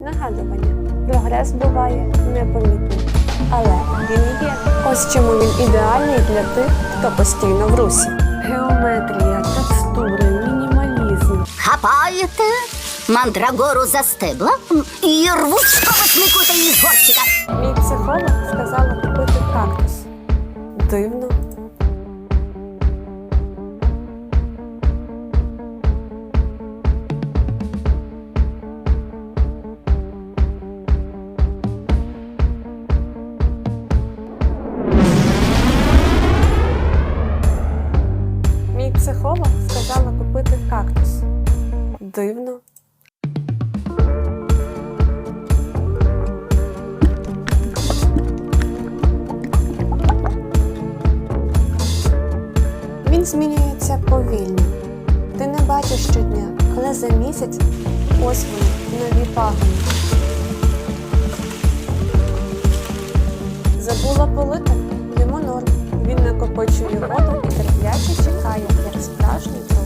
Нагадування. Прогрес буває непомітним. Але він є. Ось чому він ідеальний для тих, хто постійно в русі. Геометрія, текстури, мінімалізм. Хапаєте мандрагору за стебла і рвучко висмикуєте її з горщика. Мій психолог сказала купити кактус. Дивно. Психолог сказала купити кактус. Дивно. Він змінюється повільно. Ти не бачиш щодня, але за місяць ось нові пагони. Забула полити? Йому норм. Він накопичує воду і